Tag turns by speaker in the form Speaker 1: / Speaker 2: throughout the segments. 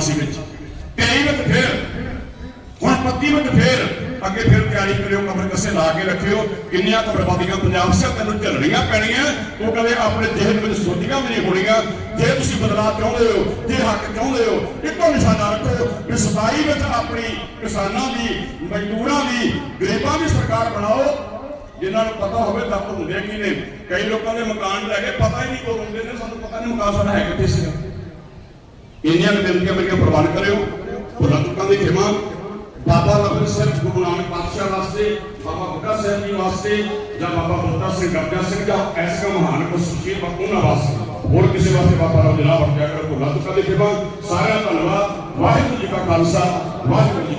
Speaker 1: ਮਾਸੀ ਵਿੱਚ। ਤੇਈ ਵਿੱਚ ਫੇਰ। ਹੁਣ 25 ਵਿੱਚ ਫੇਰ। ਅੱਗੇ ਫਿਰ ਤਿਆਰੀ ਕਰਿਓ, ਕਬਰ ਕੱਸੇ ਲਾ ਕੇ ਰੱਖਿਓ। ਕਿੰਨੀਆਂ ਕਬਰਬਾਦੀਆਂ ਪੰਜਾਬ ਸੇ ਤੈਨੂੰ ਝੱਲਣੀਆਂ ਪੈਣੀਆਂ। ਉਹ ਕਹਿੰਦੇ, ਆਪਣੇ ਜਿਹਨ ਵਿੱਚ ਸੋਚੀਆਂ ਵੀ ਨਹੀਂ ਹੋਣੀਆਂ। ਜੇ ਤੁਸੀਂ ਬਦਲਾਅ ਚਾਹੁੰਦੇ ਹੋ, ਜੇ ਹੱਕ ਚਾਹੁੰਦੇ ਹੋ, ਇੱਕੋ ਨਿਸ਼ਾਨਾ ਰੱਖੋ। ਕਿ ਸਫ਼ਾਈ ਵਿੱਚ ਆਪਣੀ ਕਿਸਾਨਾਂ ਦੀ, ਮਜ਼ਦੂਰਾਂ ਦੀ, ਗਰੀਬਾਂ ਦੀ ਸਰਕਾਰ ਬਣਾਓ। ਜਿਨ੍ਹਾਂ ਨੂੰ ਪਤਾ ਹੋਵੇ ਤਾਂ ਹੁੰਦੇ ਕੀ ਨੇ। ਕਈ ਲੋਕਾਂ ਦੇ ਮਕਾਨ ਲੈ ਕੇ ਪਤਾ ਹੀ ਨਹੀਂ ਕੋ ਹੁੰਦੇ ਨੇ। ਸਾਨੂੰ ਪਤਾ ਨਹੀਂ ਮਕਾਨ ਸਾਡਾ ਹੈ ਕਿੱਥੇ ਸੀਗਾ। ਇੰਨੀਆਂ ਨੂੰ ਬੇਨਤੀਆਂ ਮੇਰੀਆਂ ਪ੍ਰਵਾਨ ਕਰਿਓ। ਭੁੱਲਾਂ ਚੁੱਕਾਂ ਦੀ ਖਿਮਾ। ਬਾਬਾ ਲਖਨ ਸਿਰਫ ਗੁਰੂ ਨਾਨਕ ਪਾਤਸ਼ਾਹ ਵਾਸਤੇ, ਬਾਬਾ ਬੁੱਢਾ ਸਾਹਿਬ ਜੀ ਵਾਸਤੇ ਜਾਂ ਬਾਬਾ ਬੁੱਢਾ ਸਿੰਘ ਗਰਜਾ ਸਿੰਘ ਜਾਂ ਐਸਾ ਮਹਾਨ ਕੋ ਉਹਨਾਂ ਵਾਸਤੇ। ਹੋਰ ਕਿਸੇ ਵਾਸਤੇ ਬਾਬਾ ਰਾਮ ਜਨਾਬ ਵਰਤਿਆ ਕਰ। ਭੁੱਲਾਂ ਚੁੱਕਾਂ ਦੀ ਖਿਮਾ। ਸਾਰਿਆਂ ਧੰਨਵਾਦ। ਵਾਹਿਗੁਰੂ ਜੀ ਕਾ ਖਾਲਸਾ। ਵਾਹਿਗੁਰੂ ਜੀ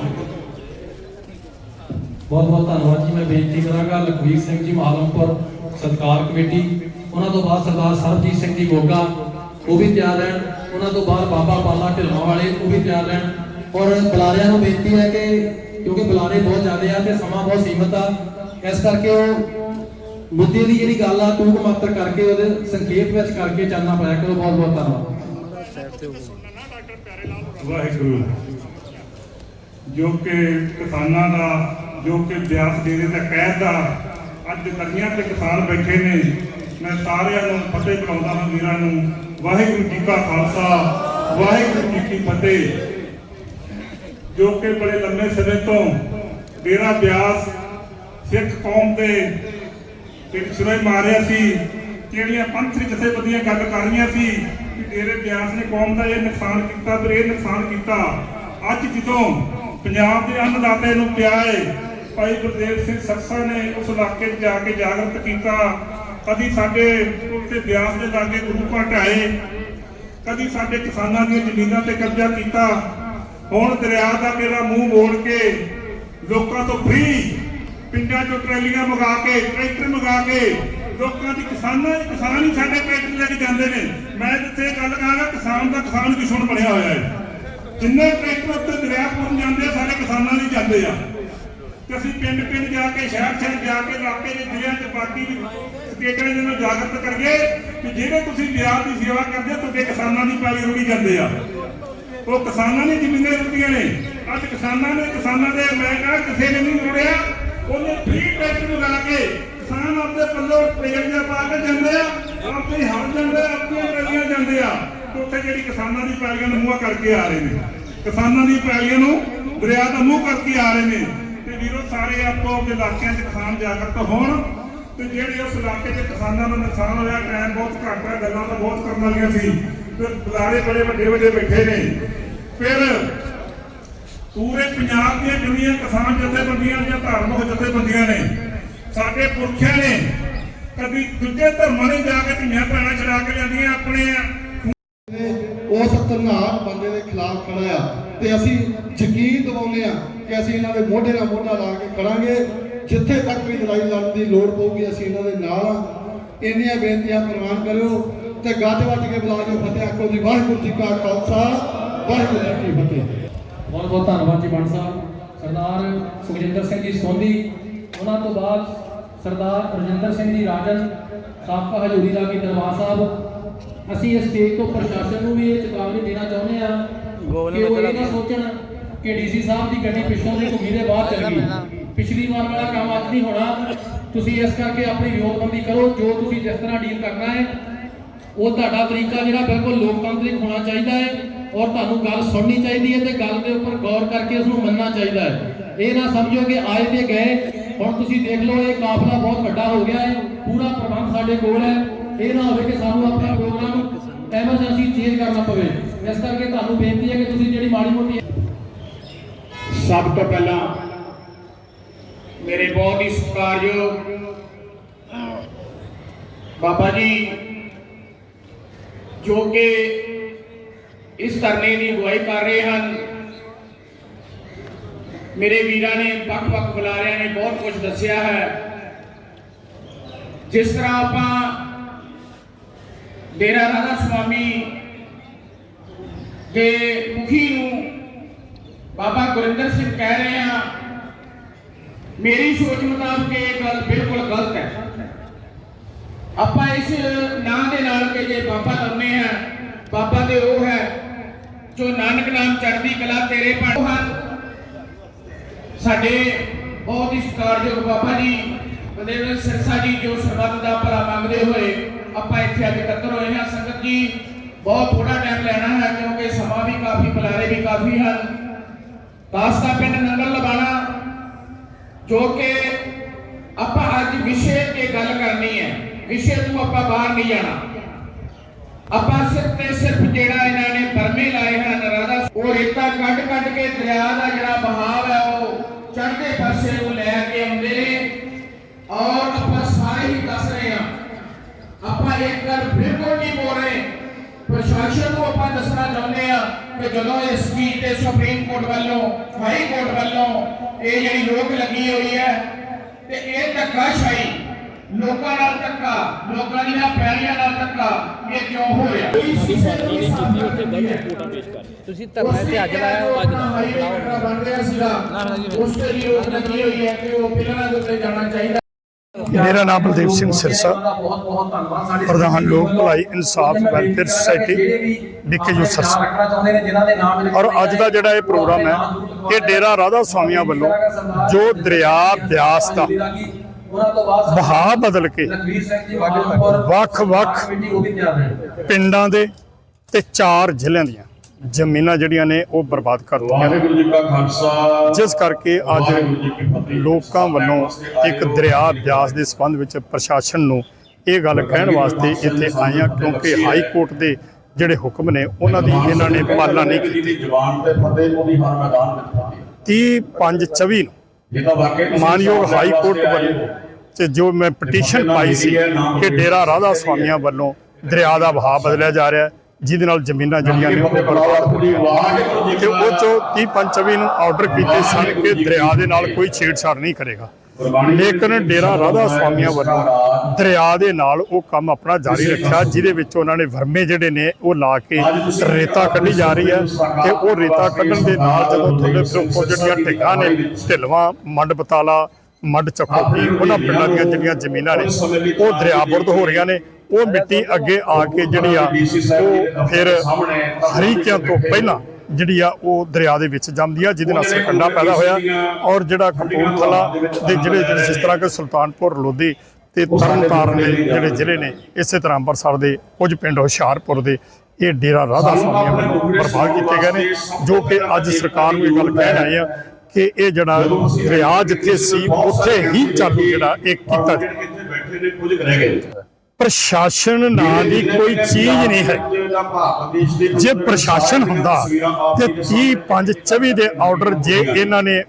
Speaker 2: ਬਹੁਤ ਬਹੁਤ ਧੰਨਵਾਦ ਜੀ। ਮੈਂ ਬੇਨਤੀ ਕਰਾਂਗਾ ਲਖਵੀਰ ਸਿੰਘ ਜੀ, ਮਾਲਮਪੁਰ ਸਤਕਾਰ ਕਮੇਟੀ, ਉਹਨਾਂ ਤੋਂ ਬਾਅਦ ਸਰਦਾਰ ਸਰਬਜੀਤ ਸਿੰਘ ਜੀ ਮੋਗਾ, ਉਹ ਵੀ ਤਿਆਰ ਰਹਿਣ। ਉਹਨਾਂ ਤੋਂ ਬਾਅਦ ਬਾਬਾ ਪਾਲਾ ਢਿਲਵਾਂ ਵਾਲੇ ਉਹ ਵੀ ਤਿਆਰ ਰਹਿਣ। ਔਰ ਬੁਲਾਰਿਆਂ ਨੂੰ ਬੇਨਤੀ ਹੈ ਕਿ ਕਿਉਂਕਿ ਬੁਲਾਰੇ ਬਹੁਤ ਜ਼ਿਆਦੇ ਆ ਤੇ ਸਮਾਂ ਬਹੁਤ ਸੀਮਤ ਆ, ਇਸ ਕਰਕੇ ਉਹ ਮੁੱਦੇ ਦੀ ਜਿਹੜੀ ਗੱਲ ਆ ਟੂਕ ਮਾਤਰ ਕਰਕੇ ਉਹਦੇ ਸੰਖੇਪ ਵਿੱਚ ਕਰਕੇ ਚਾਨਣਾ ਪਾਇਆ ਕਰੋ। ਬਹੁਤ ਬਹੁਤ ਧੰਨਵਾਦ।
Speaker 3: ਵਾਹਿਗੁਰੂ। ਜੋ ਕਿ ਕਿਸਾਨਾਂ ਦਾ, ਜੋ ਕਿ ਬਿਆਸ ਡੇਰੇ ਦਾ ਕਹਿਰ ਦਾ, ਅੱਜ ਕੰਨੀਆਂ ਤੇ ਕਿਸਾਨ ਬੈਠੇ ਨੇ। ਮੈਂ ਸਾਰਿਆਂ ਨੂੰ ਫਤਿਹ ਬੁਲਾਉਂਦਾ ਹਾਂ, ਵੀਰਾਂ ਨੂੰ। ਵਾਹਿਗੁਰੂ ਜੀ ਕਾ ਖਾਲਸਾ, ਵਾਹਿਗੁਰੂ ਜੀ ਕੀ ਫਤਿਹ। ਜੋ ਕਿ ਬੜੇ ਲੰਮੇ ਸਮੇਂ ਤੋਂ ਡੇਰਾ ਬਿਆਸ ਸਿੱਖ ਕੌਮ ਦੇ ਪਿਛਲੇ ਮਾਰਿਆ ਸੀ, ਜਿਹੜੀਆਂ ਪੰਥੀ ਜਥੇਬੰਦੀਆਂ ਗੱਲ ਕਰ ਰਹੀਆਂ ਸੀ ਕਿ ਡੇਰੇ ਬਿਆਸ ਨੇ ਕੌਮ ਦਾ ਇਹ ਨੁਕਸਾਨ ਕੀਤਾ ਪਰ ਇਹ ਨੁਕਸਾਨ ਕੀਤਾ। ਅੱਜ ਜਦੋਂ ਪੰਜਾਬ ਦੇ ਅੰਨਦਾਤੇ ਨੂੰ ਪਿਆ ਭਾਈ ਗੁਰਦੇਵ ਸਿੰਘ ਸਰਸਾ ਨੇ ਉਸ ਇਲਾਕੇ 'ਚ ਜਾ ਕੇ ਜਾਗਰਤ ਕੀਤਾ ਕਦੀ ਸਾਡੇ ਉੱਤੇ ਬਿਆਸ ਦੇ ਲਾਗੇ ਗੁਰੂ ਘਾਟ ਆਏ, ਕਦੀ ਸਾਡੇ ਕਿਸਾਨਾਂ ਦੀਆਂ ਜ਼ਮੀਨਾਂ ਤੇ ਕਬਜ਼ਾ ਕੀਤਾ, ਹੁਣ ਦਰਿਆ ਦਾ ਮੇਰਾ ਮੂੰਹ ਮੋੜ ਕੇ ਲੋਕਾਂ ਤੋਂ ਫ੍ਰੀ ਪਿੰਡਾਂ ਚੋਂ ਟਰੈਲੀਆਂ ਮੰਗਾ ਕੇ, ਟਰੈਕਟਰ ਮੰਗਾ ਕੇ ਲੋਕਾਂ ਦੀ ਕਿਸਾਨਾਂ ਦੇ ਕਿਸਾਨ ਹੀ ਸਾਡੇ ਟਰੈਕਟਰ ਲੈ ਕੇ ਜਾਂਦੇ ਨੇ। ਮੈਂ ਜਿੱਥੇ ਇਹ ਗੱਲ ਕਰਾਂਗਾ ਕਿਸਾਨ ਦਾ ਕਿਸਾਨ ਦੁਸ਼ਮਣ ਬਣਿਆ ਹੋਇਆ ਹੈ। ਜਿੰਨੇ ਟਰੈਕਟਰ ਉੱਤੇ ਦਰਿਆ ਪੁਰਨ ਜਾਂਦੇ ਆ ਸਾਰੇ ਕਿਸਾਨਾਂ ਲਈ ਜਾਂਦੇ ਆ। ਤੇ ਅਸੀਂ ਪਿੰਡ ਪਿੰਡ ਜਾ ਕੇ ਸ਼ਹਿਰ ਸ਼ਹਿਰ ਜਾ ਕੇ, ਇਲਾਕੇ ਦੇ ਜ਼ਿਲ੍ਹਿਆਂ ਚ ਬਾਕੀ ਸਟੇਟਾਂ ਦੇ ਨੂੰ ਜਾਗਰਤ ਕਰੀਏ ਕਿ ਜਿਹੜੇ ਤੁਸੀਂ ਬਿਆਹ ਦੀ ਸੇਵਾ ਕਰਦੇ ਤੁਹਾਡੇ ਕਿਸਾਨਾਂ ਦੀ ਪੈਲੀ ਰੁੜੀ ਜਾਂਦੇ ਆ। ਉਹ ਕਿਸਾਨਾਂ ਦੀ ਜ਼ਮੀਨਾਂ ਰੁੜੀਆਂ ਨੇ। ਅੱਜ ਕਿਸਾਨਾਂ ਨੇ, ਕਿਸਾਨਾਂ ਦੇ ਮੈਂ ਕਹਾਂ ਕਿਸੇ ਨੇ ਨਹੀਂ ਰੁੜਿਆ। ਉਹਨੇ ਫ੍ਰੀ ਟਰੈਕਟਰ ਲਗਾ ਕੇ ਕਿਸਾਨ ਆਪਣੇ ਪੱਲੋਂ ਟ੍ਰੇਨ ਪਾ ਕੇ ਜਾਂਦੇ ਆ, ਆਪੇ ਹੜ ਜਾਂਦੇ ਆ ਆਪਣੀਆਂ ਪੈਲੀਆਂ ਜਾਂਦੇ ਆ। ਉੱਥੇ ਜਿਹੜੀ ਕਿਸਾਨਾਂ ਦੀ ਪੈਲੀਆਂ ਨੂੰ ਮੂੰਹ ਕਰਕੇ ਆ ਰਹੇ ਨੇ। ਕਿਸਾਨਾਂ ਦੀ ਪੈਲੀਆਂ ਨੂੰ ਦਰਿਆ ਦਾ ਮੂੰਹ ਕਰਕੇ ਆ ਰਹੇ ਨੇ। ਵੀਰੋ, ਸਾਰੇ ਆਪੋ ਆਪਣੇ ਇਲਾਕਿਆਂ 'ਚ ਕਿਸਾਨ ਜਾਗਰਤ ਹੋਣ ਤੇ ਜਿਹੜੇ ਉਸ ਇਲਾਕੇ 'ਚ ਕਿਸਾਨਾਂ ਨੂੰ ਨੁਕਸਾਨ ਹੋਇਆ ਟਾਈਮ ਬਹੁਤ ਘੱਟ ਹੈ, ਗੱਲਾਂ ਤਾਂ ਬਹੁਤ ਕਰਨ ਵਾਲੀਆਂ ਸੀ। ਤੇ ਬੁਲਾਰੇ ਬੜੇ ਵੱਡੇ ਵੱਡੇ ਬੈਠੇ ਨੇ। ਫਿਰ ਪੂਰੇ ਪੰਜਾਬ ਦੀਆਂ ਦੁਨੀਆ ਕਿਸਾਨ ਜਥੇਬੰਦੀਆਂ ਦੀਆਂ ਧਾਰਮਿਕ ਜਥੇਬੰਦੀਆਂ ਨੇ, ਸਾਡੇ ਪੁਰਖਿਆਂ ਨੇ ਕਦੀ ਦੂਜੇ ਧਰਮਾਂ ਨੇ ਜਾ ਕੇ ਧੀਆਂ ਭੈਣਾਂ ਛੜਾ ਕੇ ਜਾਂਦੀਆਂ, ਆਪਣੇ
Speaker 4: ਉਸ ਤਰਨਾਕ ਬੰਦੇ ਦੇ ਖਿਲਾਫ ਖੜਾ ਆ ਤੇ ਅਸੀਂ ਯਕੀਨ ਦਿਵਾਉਂਦੇ ਆ ਕਿ ਅਸੀਂ ਇਹਨਾਂ ਦੇ ਮੋਢੇ ਨਾਲ ਮੋਢਾ ਲਾ ਕੇ ਖੜਾਂਗੇ। ਜਿੱਥੇ ਤੱਕ ਵੀ ਲੜਾਈ ਲੜਨ ਦੀ ਲੋੜ ਪਊਗੀ ਅਸੀਂ ਇਹਨਾਂ ਦੇ ਨਾਲ ਆ। ਇੰਨੀਆਂ ਬੇਨਤੀਆਂ ਪ੍ਰਵਾਨ ਕਰਿਓ ਤੇ ਗੱਜ ਵੱਜ ਕੇ ਬੁਲਾ ਕੇ ਫਤਿਹ ਆਖੋ ਜੀ। ਵਾਹਿਗੁਰੂ ਜੀ ਕਾ ਖਾਲਸਾ ਵਾਹਿਗੁਰੂ ਜੀ ਕੀ ਫਤਿਹ।
Speaker 2: ਬਹੁਤ ਬਹੁਤ ਧੰਨਵਾਦ ਜੀ ਬਣ ਸਾਹਿਬ। ਸਰਦਾਰ ਸੁਖਜਿੰਦਰ ਸਿੰਘ ਜੀ ਸੋਂਦੀ ਉਹਨਾਂ ਤੋਂ ਬਾਅਦ ਸਰਦਾਰ ਰਜਿੰਦਰ ਸਿੰਘ ਜੀ ਰਾਜਨ ਸਾਬਕਾ ਹਜੂਰੀ ਦਾ ਕੀ ਦਰਬਾਰ ਸਾਹਿਬ। ਅਸੀਂ ਇਸ ਸਟੇਜ ਤੋਂ ਪ੍ਰਸ਼ਾਸਨ ਨੂੰ ਵੀ ਇਹ ਚੇਤਾਵਨੀ ਦੇਣਾ ਚਾਹੁੰਦੇ ਆ ਕਿ ਉਹ ਇਹ ਨਾ ਸੋਚਣ ਕਿ ਡੀਸੀ ਸਾਹਿਬ ਦੀ ਗੱਡੀ ਪਿੱਛੋਂ ਦੀ ਘੁੰਮੀ ਦੇ ਬਾਹਰ ਚੱਲ ਗਈ। ਪਿਛਲੀ ਵਾਰ ਵਾਲਾ ਕੰਮ ਅੱਜ ਨਹੀਂ ਹੋਣਾ। ਤੁਸੀਂ ਇਸ ਕਰਕੇ ਆਪਣੀ ਵਿਉਂਤਬੰਦੀ ਕਰੋ। ਜੋ ਤੁਸੀਂ ਜਿਸ ਤਰ੍ਹਾਂ ਡੀਲ ਕਰਨਾ ਹੈ ਉਹ ਤੁਹਾਡਾ ਤਰੀਕਾ ਜਿਹੜਾ ਬਿਲਕੁਲ ਲੋਕਤੰਤਰਿਕ ਹੋਣਾ ਚਾਹੀਦਾ ਹੈ ਔਰ ਤੁਹਾਨੂੰ ਗੱਲ ਸੁਣਨੀ ਚਾਹੀਦੀ ਹੈ ਤੇ ਗੱਲ ਦੇ ਉੱਪਰ ਗੌਰ ਕਰਕੇ ਉਸ ਨੂੰ ਮੰਨਣਾ ਚਾਹੀਦਾ ਹੈ। ਇਹ ਨਾ ਸਮਝੋ ਕਿ ਆਏ ਤੇ ਗਏ ਹੁਣ ਤੁਸੀਂ ਦੇਖ ਲਓ ਇਹ ਕਾਫਲਾ ਬਹੁਤ ਵੱਡਾ ਹੋ ਗਿਆ ਹੈ। ਪੂਰਾ ਪ੍ਰਬੰਧ ਸਾਡੇ ਕੋਲ ਹੈ। ਇਹ ਨਾ ਹੋਵੇ ਕਿ ਸਾਨੂੰ ਆਪਣੇ ਪ੍ਰੋਗਰਾਮ ਨੂੰ ਐਮਰਜੈਂਸੀ ਚੇਂਜ ਕਰਨਾ ਪਵੇ। ਇਸ ਕਰਕੇ ਤੁਹਾਨੂੰ ਬੇਨਤੀ ਹੈ ਕਿ ਤੁਸੀਂ ਜਿਹੜੀ ਮਾੜੀ ਮੋਟੀ
Speaker 5: ਸਭ ਤੋਂ ਪਹਿਲਾਂ ਮੇਰੇ ਬਹੁਤ ਹੀ ਸਤਿਕਾਰਯੋਗ ਬਾਬਾ ਜੀ, ਜੋ ਕਿ ਇਸ ਧਰਨੇ ਦੀ ਅਗਵਾਈ ਕਰ ਰਹੇ ਹਨ, ਮੇਰੇ ਵੀਰਾਂ ਨੇ ਵੱਖ-ਵੱਖ ਬੁਲਾਰਿਆਂ ਨੇ ਬਹੁਤ ਕੁਝ ਦੱਸਿਆ ਹੈ। ਜਿਸ ਤਰ੍ਹਾਂ ਆਪਾਂ ਡੇਰਾ ਰਾਧਾ ਸੁਆਮੀ ਦੇ ਮੁਖੀ ਨੂੰ ਬਾਬਾ ਗੁਰਿੰਦਰ ਸਿੰਘ ਕਹਿ ਰਹੇ ਹਾਂ ਮੇਰੀ ਸੋਚ ਮੁਤਾਬਕ ਇਹ ਗੱਲ ਬਿਲਕੁਲ ਗਲਤ ਹੈ ਆਪਾਂ ਇਸ ਨਾਂ ਦੇ ਨਾਲ ਕਿ ਜੇ ਬਾਬਾ ਲਾਉਂਦੇ ਹਾਂ ਬਾਬਾ ਤੇ ਉਹ ਹੈ ਜੋ ਨਾਨਕ ਨਾਮ ਚੜ੍ਹਦੀ ਕਲਾ ਤੇਰੇ ਪੜ ਹਨ ਸਾਡੇ ਬਹੁਤ ਹੀ ਸਤਿਕਾਰਯੋਗ ਬਾਬਾ ਜੀ ਬਲਦੇਵ ਸਿਰਸਾ ਜੀ ਜੋ ਸਰਬੱਤ ਦਾ ਭਲਾ ਮੰਗਦੇ ਹੋਏ ਆਪਾਂ ਇੱਥੇ ਅੱਜ ਇਕੱਤਰ ਹੋਏ ਹਾਂ ਸੰਗਤ ਜੀ ਬਹੁਤ ਥੋੜਾ ਟਾਈਮ ਲੈਣਾ ਹੈ, ਕਿਉਂਕਿ ਸਮਾਂ ਵੀ ਕਾਫੀ, ਬੁਲਾਰੇ ਵੀ ਕਾਫੀ ਹਨ। ਦਾਸਤਾ ਪਿੰਡ ਨੰਗਲ ਲਬਾਣਾ, ਜੋ ਕਿ ਆਪਾਂ ਅੱਜ ਵਿਸ਼ੇ ਤੇ ਗੱਲ ਕਰਨੀ ਹੈ। ਵਿਸ਼ੇ ਤੋਂ ਆਪਾਂ ਬਾਹਰ ਨਹੀਂ ਜਾਣਾ। ਆਪਾਂ ਸਿਰਫ ਤੇ ਸਿਰਫ ਜਿਹੜਾ ਇਹਨਾਂ ਨੇ ਪਰਮੇ ਲਾਏ ਹਨ, ਰਾਧਾ ਉਹ ਰੇਤਾ ਕੱਢ ਕੱਢ ਕੇ ਦਰਿਆ ਦਾ ਜਿਹੜਾ ਬਹਾਵ ਹੈ, ਉਹ ਚੜ੍ਹਦੇ ਪਾਸੇ ਨੂੰ ਲੈ ਕੇ ਆਉਂਦੇ ਨੇ। ਔਰ ਆਪਾਂ ਸਾਰੇ ਹੀ ਦੱਸ ਰਹੇ ਹਾਂ, ਆਪਾਂ ਇੱਕ ਗੱਲ ਬਿਲਕੁਲ ਨਹੀਂ ਬੋਲ ਰਹੇ। ਪ੍ਰਸ਼ਾਸਨ ਨੂੰ ਆਪਾਂ ਦੱਸਣਾ ਚਾਹੁੰਦੇ ਹਾਂ ਕਿ ਜਦੋਂ ਇਸ ਚੀਜ਼ ਤੇ ਸੁਪਰੀਮ ਕੋਰਟ ਵੱਲੋਂ ਹਾਈ ਕੋਰਟ ਵੱਲੋਂ ਇਹ ਜਿਹੜੀ ਰੋਕ ਲੱਗੀ ਹੋਈ ਹੈ ਤੇ ਇਹ ਧੱਕਾਸ਼ਾਹੀ ਲੋਕਾਂ ਨਾਲ ਧੱਕਾ ਲੋਕਾਂ ਦੀਆਂ ਪੈੜੀਆਂ ਨਾਲ ਧੱਕਾ ਇਹ ਕਿਉਂ ਹੋ ਰਿਹਾ?
Speaker 6: ਤੁਸੀਂ ਧਰਨਾ ਤੇ ਅੱਜ ਲਾਇਆ ਉਹ ਅੱਜ
Speaker 5: ਕੱਟਾ ਬਣ ਰਿਹਾ ਸੀਗਾ। ਉਸ ਤੇ ਵੀ ਰੋਕ ਲੱਗੀ ਹੋਈ ਹੈ ਕਿ ਉਹ ਪਿਲਰਾਂ ਦੇ ਉੱਤੇ ਜਾਣਾ ਚਾਹੀਦਾ।
Speaker 7: ਮੇਰਾ ਨਾਮ ਬਲਦੇਵ ਸਿੰਘ ਸਿਰਸਾ। ਪ੍ਰਧਾਨ ਲੋਕ ਭਲਾਈ ਇਨਸਾਫ ਵੈਲਫੇਅਰ ਸੁਸਾਇਟੀ ਡਿੱਕੇ ਜੋ ਸਰਸਾ। ਔਰ ਅੱਜ ਦਾ ਜਿਹੜਾ ਇਹ ਪ੍ਰੋਗਰਾਮ ਹੈ ਇਹ ਡੇਰਾ ਰਾਧਾ ਸਵਾਮੀਆਂ ਵੱਲੋਂ ਜੋ ਦਰਿਆ ਬਿਆਸ ਦਾ ਵਹਾਅ ਬਦਲ ਕੇ ਵੱਖ-ਵੱਖ ਪਿੰਡਾਂ ਦੇ ਤੇ ਚਾਰ ਜ਼ਿਲ੍ਹਿਆਂ ਦੀਆਂ ਜ਼ਮੀਨਾਂ ਜਿਹੜੀਆਂ ਨੇ ਉਹ ਬਰਬਾਦ ਕਰ ਦਿੱਤੀਆਂ ਨੇ ਜਿਸ ਕਰਕੇ ਅੱਜ। ਲੋਕਾਂ ਵੱਲੋਂ ਇੱਕ ਦਰਿਆ ਬਿਆਸ ਦੇ ਸੰਬੰਧ ਵਿੱਚ ਪ੍ਰਸ਼ਾਸਨ ਨੂੰ ਇਹ ਗੱਲ ਕਹਿਣ ਵਾਸਤੇ ਇੱਥੇ ਆਏ ਹਾਂ ਕਿਉਂਕਿ ਹਾਈ ਕੋਰਟ ਦੇ ਜਿਹੜੇ ਹੁਕਮ ਨੇ ਉਹਨਾਂ ਦੀ ਇਹਨਾਂ ਨੇ ਪਾਲਣਾ ਨਹੀਂ ਕੀਤੀ।
Speaker 1: ਦੀ ਜ਼ੁਬਾਨ ਤੇ ਫਤਿਹ ਉਹਦੀ ਹਰ ਮੈਦਾਨ ਵਿੱਚ ਫਤਿਹ
Speaker 7: 30 5 24 ਨੂੰ ਮਾਨਯੋਗ ਹਾਈ ਕੋਰਟ ਵੱਲੋਂ। ਤੇ ਜੋ ਮੈਂ ਪਟੀਸ਼ਨ ਪਾਈ ਸੀ ਕਿ ਡੇਰਾ ਰਾਧਾ ਸਵਾਮੀਆਂ ਵੱਲੋਂ ਦਰਿਆ ਦਾ ਵਹਾਅ ਬਦਲਿਆ ਜਾ ਰਿਹਾ ਹੈ। ਜਿਹਦੇ ਨਾਲ ਜ਼ਮੀਨਾਂ ਜਿਹੜੀਆਂ ਨੇ ਉਹ ਬਰਬਾਦ ਤੇ ਉਹ ਚੋਂ 30 ਪੰਚਵੀ ਨੂੰ ਆਰਡਰ ਕੀਤੇ ਸਨ ਕਿ ਦਰਿਆ ਦੇ ਨਾਲ ਕੋਈ ਛੇੜਛਾੜ ਨਹੀਂ ਕਰੇਗਾ। ਲੇਕਿਨ ਡੇਰਾ ਰਾਧਾ ਸਵਾਮੀਆਂ ਵੱਲੋਂ ਦਰਿਆ ਦੇ ਨਾਲ ਉਹ ਕੰਮ ਆਪਣਾ ਜਾਰੀ ਰੱਖਿਆ ਜਿਹਦੇ ਵਿੱਚ ਉਹਨਾਂ ਨੇ ਵਰਮੇ ਜਿਹੜੇ ਨੇ ਉਹ ਲਾ ਕੇ ਰੇਤਾ ਕੱਢੀ ਜਾ ਰਹੀ ਹੈ ਤੇ ਉਹ ਰੇਤਾ ਕੱਢਣ ਦੇ ਨਾਲ ਜਦੋਂ ਤੁਹਾਡੇ ਫਿਰ ਉੱਪਰ ਜਿਹੜੀਆਂ ਢਿੱਗਾਂ ਨੇ ਢਿਲਵਾਂ ਮੰਡ ਬਤਾਲਾ ਮੱਡ ਚੱਕੋਕੀ ਉਹਨਾਂ ਪਿੰਡਾਂ ਦੀਆਂ ਜਿਹੜੀਆਂ ਜ਼ਮੀਨਾਂ ਨੇ ਉਹ ਦਰਿਆਬੁਰਦ ਹੋ ਰਹੀਆਂ ਨੇ। ਉਹ ਮਿੱਟੀ ਅੱਗੇ ਆ ਕੇ ਜਿਹੜੀ ਆ, ਉਹ ਫਿਰ ਹਰੀਕਿਆਂ ਤੋਂ ਪਹਿਲਾਂ ਜਿਹੜੀ ਆ, ਉਹ ਦਰਿਆ ਦੇ ਵਿੱਚ ਜੰਮਦੀ ਆ, ਜਿਹਦੇ ਨਾਲ ਸਰਕੰਡਾ ਪੈਦਾ ਹੋਇਆ ਔਰ ਜਿਹੜਾ ਕਪੂਰਥਲਾ ਦੇ ਜ਼ਿਲ੍ਹੇ ਜਿਹੜੇ ਜਿਸ ਤਰ੍ਹਾਂ ਕਿ ਸੁਲਤਾਨਪੁਰ, ਲੋਧੀ ਤੇ ਤਰਨਤਾਰਨ ਦੇ ਜਿਹੜੇ ਜ਼ਿਲ੍ਹੇ ਨੇ, ਇਸੇ ਤਰ੍ਹਾਂ ਅੰਮ੍ਰਿਤਸਰ ਦੇ, ਕੁਝ ਪਿੰਡ ਹੁਸ਼ਿਆਰਪੁਰ ਦੇ, ਇਹ ਡੇਰਾ ਰਾਧਾ ਸਵਾਮੀਆਂ ਵੱਲੋਂ ਬਰਬਾਦ ਕੀਤੇ ਗਏ ਨੇ, ਜੋ ਕਿ ਅੱਜ ਸਰਕਾਰ ਨੂੰ ਇਹ ਗੱਲ ਕਹਿਣ ਆਏ ਆ ਕਿ ਇਹ ਜਿਹੜਾ ਦਰਿਆ ਜਿੱਥੇ ਸੀ, ਉੱਥੇ ਹੀ ਚਾਲੂ ਜਿਹੜਾ ਇਹ ਕੀਤਾ ਜਾਵੇ
Speaker 1: ਬੈਠੇ ਨੇ ਕੁਝ ਰਹਿ ਗਏ
Speaker 7: ਪ੍ਰਸ਼ਾਸਨ ਨਾਂ ਦੀ ਕੋਈ ਚੀਜ਼ ਨਹੀਂ ਹੈ। ਜੇ ਪ੍ਰਸ਼ਾਸਨ ਹੁੰਦਾ ਤੇ 30 5 24 ਦੇ ਆਰਡਰ ਜੇ ਇਹਨਾਂ ਨੇ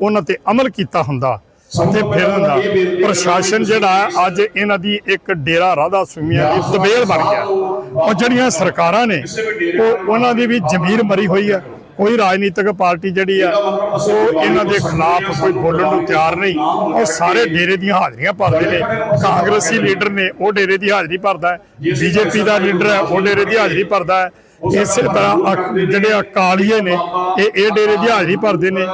Speaker 7: ਉਹਨਾਂ ਤੇ ਅਮਲ ਕੀਤਾ ਹੁੰਦਾ ਤੇ ਫਿਰ ਹੁੰਦਾ। ਪ੍ਰਸ਼ਾਸਨ ਜਿਹੜਾ ਅੱਜ ਇਹਨਾਂ ਦੀ ਇੱਕ ਡੇਰਾ ਰਾਧਾ ਸੁਮੀਆਂ ਦੀ ਤਬੇਲ ਬਣ ਗਿਆ। ਉਹ ਜਿਹੜੀਆਂ ਸਰਕਾਰਾਂ ਨੇ, ਉਹ ਉਹਨਾਂ ਦੀ ਵੀ ਜ਼ਮੀਰ ਮਰੀ ਹੋਈ ਹੈ ਕੋਈ ਰਾਜਨੀਤਿਕ ਪਾਰਟੀ ਜਿਹੜੀ ਆ, ਉਹ ਇਹਨਾਂ ਦੇ ਖਿਲਾਫ ਕੋਈ ਬੋਲਣ ਨੂੰ ਤਿਆਰ ਨਹੀਂ। ਉਹ ਸਾਰੇ ਡੇਰੇ ਦੀਆਂ ਹਾਜ਼ਰੀਆਂ ਭਰਦੇ ਨੇ। ਕਾਂਗਰਸੀ ਲੀਡਰ ਨੇ, ਉਹ ਡੇਰੇ ਦੀ ਹਾਜ਼ਰੀ ਭਰਦਾ ਹੈ। ਬੀਜੇਪੀ ਦਾ ਲੀਡਰ ਹੈ, ਉਹ ਡੇਰੇ ਦੀ ਹਾਜ਼ਰੀ ਭਰਦਾ ਹੈ। ਇਸੇ ਤਰ੍ਹਾਂ ਅਕ- ਜਿਹੜੇ ਅਕਾਲੀਏ ਨੇ, ਇਹ ਇਹ ਡੇਰੇ ਦੀ ਹਾਜ਼ਰੀ ਭਰਦੇ ਨੇ।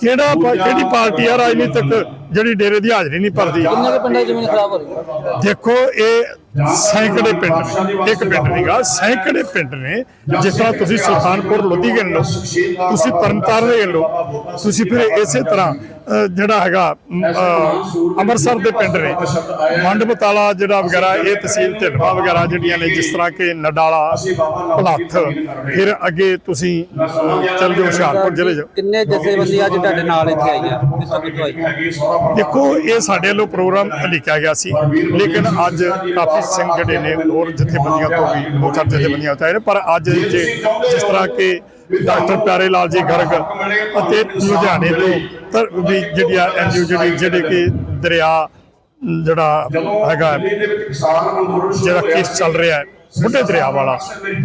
Speaker 7: ਕਿਹੜਾ ਕਿਹੜੀ ਪਾਰਟੀ ਆ ਰਾਜਨੀਤਿਕ? ਜਿਹੜੀ ਡੇਰੇ ਦੀ ਹਾਜ਼ਰੀ ਨਹੀਂ ਭਰਦੀ।
Speaker 6: ਕਿੰਨੇ ਕੁ ਪਿੰਡਾਂ ਜ਼ਮੀਨ ਖਰਾਬ ਹੋ ਰਹੀ ਹੈ?
Speaker 7: ਦੇਖੋ ਇਹ ਸੈਂਕੜੇ ਪਿੰਡ ਨੇ ਇੱਕ ਪਿੰਡ ਨਹੀਂਗਾ ਸੈਂਕੜੇ ਪਿੰਡ ਨੇ ਜਿਸ ਤਰ੍ਹਾਂ ਤੁਸੀਂ ਸੁਲਤਾਨਪੁਰ ਲੋਧੀ ਗਿਣ ਲਓ ਤੁਸੀਂ ਤਰਨਤਾਰਨ ਗਿਣ ਲਓ ਤੁਸੀਂ ਫਿਰ ਇਸੇ ਤਰ੍ਹਾਂ ਜਿਹੜਾ ਹੈਗਾ ਅੰਮ੍ਰਿਤਸਰ ਦੇ ਪਿੰਡ ਨੇ ਮੰਡ ਬਤਾਲਾ ਜਿਹੜਾ ਵਗੈਰਾ ਇਹ ਤਹਿਸੀਲ ਢਿਲਵਾ ਵਗੈਰਾ ਜਿਹੜੀਆਂ ਨੇ ਜਿਸ ਤਰ੍ਹਾਂ ਕਿ ਨਡਾਲਾ ਭਲੱਥ ਫਿਰ ਅੱਗੇ ਤੁਸੀਂ ਚੱਲ ਜਾਓ ਹੁਸ਼ਿਆਰਪੁਰ ਜ਼ਿਲ੍ਹੇ 'ਚ।
Speaker 6: ਕਿੰਨੇ ਜਥੇਬੰਦੀ ਅੱਜ ਤੁਹਾਡੇ ਨਾਲ ਇੱਥੇ ਆਈਆਂ ਕਿੱਥੋਂ ਕਿੱਥੋਂ ਆਈ?
Speaker 7: ਦੇਖੋ, ਇਹ ਸਾਡੇ ਵੱਲੋਂ ਪ੍ਰੋਗਰਾਮ ਲਿਖਿਆ ਗਿਆ ਸੀ। ਲੇਕਿਨ ਅੱਜ ਕਾਫੀ ਸਿੰਘ ਜਿਹੜੇ ਨੇ, ਹੋਰ ਜਥੇਬੰਦੀਆਂ ਤੋਂ ਵੀ ਦੋ ਚਾਰ ਜਥੇਬੰਦੀਆਂ ਤੋਂ ਆਏ ਨੇ। ਪਰ ਅੱਜ ਜੇ ਜਿਸ ਤਰ੍ਹਾਂ ਕਿ ਡਾਕਟਰ ਪਿਆਰੇ ਲਾਲ ਜੀ ਗਰਗ ਅਤੇ ਲੁਧਿਆਣੇ ਤੋਂ ਵੀ ਜਿਹੜੀਆਂ ਐਨਜੀਓ ਜਿਹੜੀ, ਜਿਹੜੇ ਕਿ ਦਰਿਆ ਜਿਹੜਾ ਹੈਗਾ, ਜਿਹੜਾ ਕੇਸ ਚੱਲ ਰਿਹਾ ਹੈ ਬੁੱਢੇ ਦਰਿਆ ਵਾਲਾ।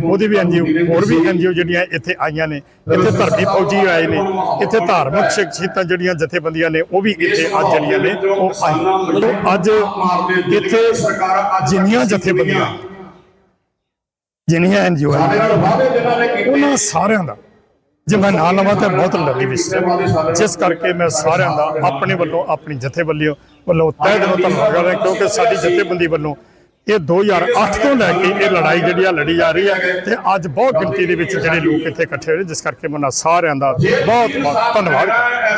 Speaker 7: ਉਹਦੀ ਵੀ ਐਨਜੀਓ ਹੋਰ ਵੀ ਐਨਜੀਓ ਜਿਹੜੀਆਂ ਇੱਥੇ ਆਈਆਂ ਨੇ, ਇੱਥੇ ਧਰਤੀ ਫੌਜੀ ਆਏ ਨੇ, ਇੱਥੇ ਧਾਰਮਿਕ ਸ਼ਖਸੀਅਤਾਂ ਜਿਹੜੀਆਂ ਜਥੇਬੰਦੀਆਂ ਨੇ, ਉਹ ਵੀ ਇੱਥੇ ਅੱਜ ਜਿਹੜੀਆਂ ਨੇ, ਉਹ ਆਈਆਂ ਅੱਜ ਇੱਥੇ ਜਿੰਨੀਆਂ ਜਥੇਬੰਦੀਆਂ, ਜਿੰਨੀਆਂ ਐਨਜੀਓ ਉਹਨਾਂ ਸਾਰਿਆਂ ਦਾ, ਜੇ ਮੈਂ ਨਾਂ ਲਵਾਂ ਤਾਂ ਬਹੁਤ ਲੰਬੀ ਵਿਸਤ ਜਿਸ ਕਰਕੇ ਮੈਂ ਸਾਰਿਆਂ ਦਾ ਆਪਣੇ ਵੱਲੋਂ ਆਪਣੀ ਜਥੇਬੰਦੀ ਵੱਲੋਂ ਤਹਿ ਦਿਲੋਂ ਧੰਨਵਾਦ ਕਰਦਾ, ਕਿਉਂਕਿ ਸਾਡੀ ਜਥੇਬੰਦੀ ਵੱਲੋਂ ਇਹ 2008 ਤੋਂ ਲੈ ਕੇ ਇਹ ਲੜਾਈ ਜਿਹੜੀ ਆ ਲੜੀ ਜਾ ਰਹੀ ਹੈ ਤੇ ਅੱਜ ਬਹੁਤ ਗਿਣਤੀ ਦੇ ਵਿੱਚ ਜਿਹੜੇ ਲੋਕ ਇੱਥੇ ਇਕੱਠੇ ਹੋਏ ਜਿਸ ਕਰਕੇ ਮੈਂ ਉਹਨਾਂ ਸਾਰਿਆਂ ਦਾ ਬਹੁਤ ਬਹੁਤ ਧੰਨਵਾਦ